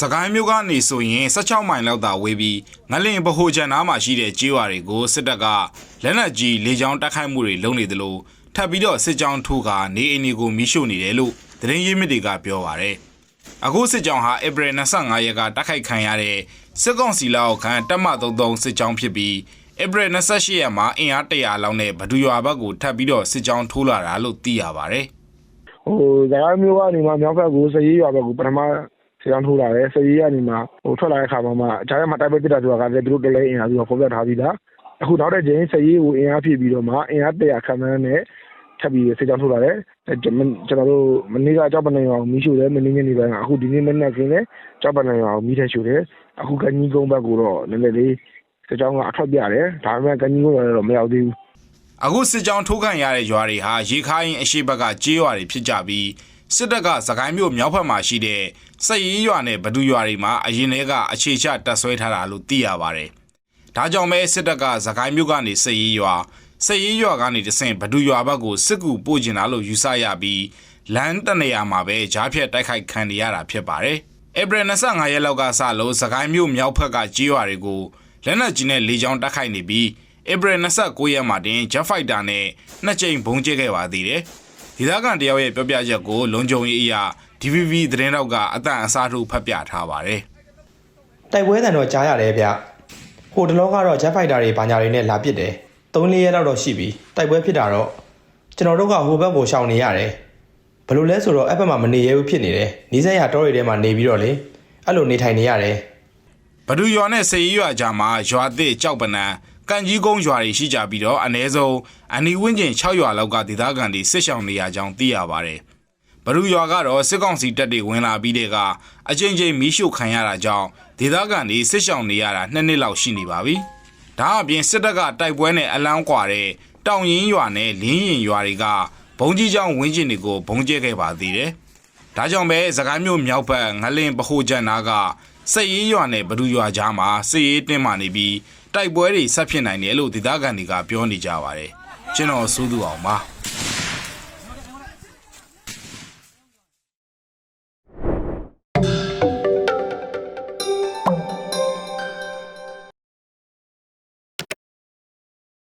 စကိုင်းမြို့ကနေဆိုရင်16မိုင်လောက်သာဝေးပြီးငလင်ဗဟိုချန်နားမှာရှိတဲ့ကြေးရွာတွေကိုစစ်တပ်ကလက်နက်ကြီးလေကြောင်းတိုက်ခိုက်မှုတွေလုပ်နေသလိုထပ်ပြီးတော့စစ်ကြောင်းထိုးကနေအိမ်တွေကိုမီးရှို့နေတယ်လို့သတင်းရင်းမြစ်တွေကပြောပါရယ်အခုစစ်ကြောင်းဟာဧပြီ25ရက်ကတိုက်ခိုက်ခံရတဲ့စစ်ကောင်စီလက်အောက်ခံတပ်မ33စစ်ကြောင်းဖြစ်ပြီးဧပြီ28ရက်မှာအင်အား100လောက်နဲ့ဘဒူရွာဘက်ကိုထပ်ပြီးတော့စစ်ကြောင်းထိုးလာတာလို့သိရပါရယ်ဟိုဇာတ်မျိုးကနေမှမြောက်ဘက်ကိုစရေးရွာဘက်ကိုပထမ ဆရာထိုးလာတယ်စရေးကနေမှဟိုထွက်လာတဲ့ခါမှာမှအခြားရမှာတိုက်ပွဲပြစ်တာဆိုတာကလည်းသူတို့တလဲအင်အားပြီးတော့ဖော်ပြထားပြီးသားအခုနောက်တဲ့ချိန်စရေးကိုအင်အားဖြည့်ပြီးတော့မှအင်အား100ခန့်မှန်းနဲ့ထပ်ပြီးစေချောင်းထိုးလာတယ်အဲကျွန်တော်တို့မနေ့ကကြောက်ပနေအောင်မီးရှို့တယ်မနေ့ညနေပိုင်းကအခုဒီနေ့မနေ့ကင်းလဲကြောက်ပနေအောင်မီးထရှို့တယ်အခုကညီကုန်းဘက်ကိုတော့နည်းနည်းလေးစေချောင်းကအထွက်ပြတယ်ဒါပေမဲ့ကညီကုန်းကတော့မရောက်သေးဘူးအခုစစ်ကြောင်းထိုးခံရတဲ့ရွာတွေဟာရေခိုင်းအရှိဘက်ကကြေးရွာတွေဖြစ်ကြပြီး စစ်တပ်ကစကိုင်းမြို့မြောက်ဘက်မှာရှိတဲ့စက်ရီးရွာနဲ့ဘဒူရွာတွေမှာအရင်တည်းကအခြေချတပ်ဆွဲထားတာလို့သိရပါတယ်။ဒါကြောင့်ပဲစစ်တပ်ကစကိုင်းမြို့ကနေစက်ရီးရွာစက်ရီးရွာကနေတဆင့်ဘဒူရွာဘက်ကိုစစ်ကူပို့ကျင်တာလို့ယူဆရပြီးလမ်းတနေရာမှာပဲဂျားဖြတ်တိုက်ခိုက်ခံနေရတာဖြစ်ပါတယ်။ဧပြီ25ရက်လောက်ကစလို့စကိုင်းမြို့မြောက်ဘက်ကကြေးရွာတွေကိုလက်နက်ကြီးနဲ့လေကြောင်းတိုက်ခိုက်နေပြီးဧပြီ29ရက်မှာတင် Jet Fighter နဲ့နှစ်ကြိမ်ဘုံကျဲခဲ့ပါသေးတယ်။ ဒေသခံတယောက်ရဲ့ပြောပြချက်ကိုလုံခြုံရေးအရာ DVB သတင်းတောက်ကအတန်အစားထိုးဖတ်ပြထားပါတယ်တိုက်ပွဲတန်တော့ကြားရတယ်ဗျဟိုတလောကတော့ jet fighter တွေဘာညာတွေနဲ့လာပစ်တယ်3-4ရက်လောက်တော့ရှိပြီတိုက်ပွဲဖြစ်တာတော့ကျွန်တော်တို့ကဟိုဘက်ကိုရှောင်နေရတယ်ဘယ်လိုလဲဆိုတော့အဲ့ဘက်မှာမနေရဘူးဖြစ်နေတယ်နီးစပ်ရတောတွေထဲမှာနေပြီးတော့လေအဲ့လိုနေထိုင်နေရတယ်။ဘဒူရွာနဲ့စေရီရွာကြားမှာရွာသစ်ကြောက်ပနံကန်ကြီးကုန်းရွာတွေရှိကြပြီးတော့အ ਨੇ ဆုံးအနီဝင်းကျင်6ရွာလောက်ကဒေသခံတွေစစ်ဆောင်နေရကြောင်းသိရပါတယ်။ဘဒူရွာကတော့စစ်ကောင်စီတပ်တွေဝင်လာပြီးတဲ့ကအချင်းချင်းမီးရှို့ခံရတာကြောင့်ဒေသခံတွေစစ်ဆောင်နေရတာနှစ်နှစ်လောက်ရှိနေပါပြီ။ဒါအပြင်စစ်တပ်ကတိုက်ပွဲနဲ့အလန်းကွာတဲ့တောင်ရင်ရွာနဲ့လင်းရင်ရွာတွေကဘုံကြီးကျောင်းဝင်းကျင်တွေကိုဘုံကျဲခဲ့ပါသေးတယ်။ဒါကြောင့်ပဲစကိုင်းမြို့မြောက်ဘက်ငလင်ပဟိုကျန်နာကစက်ရေးရွာနဲ့ဘဒူရွာကြားမှာစစ်ရေးတင်းမာနေပြီး တိုက်ပွဲတွေဆက်ဖြစ်နိုင်တယ်လို့ဒေသခံတွေကပြောနေကြပါတယ်ကျွန်တော်စိုးသူအောင်ပါ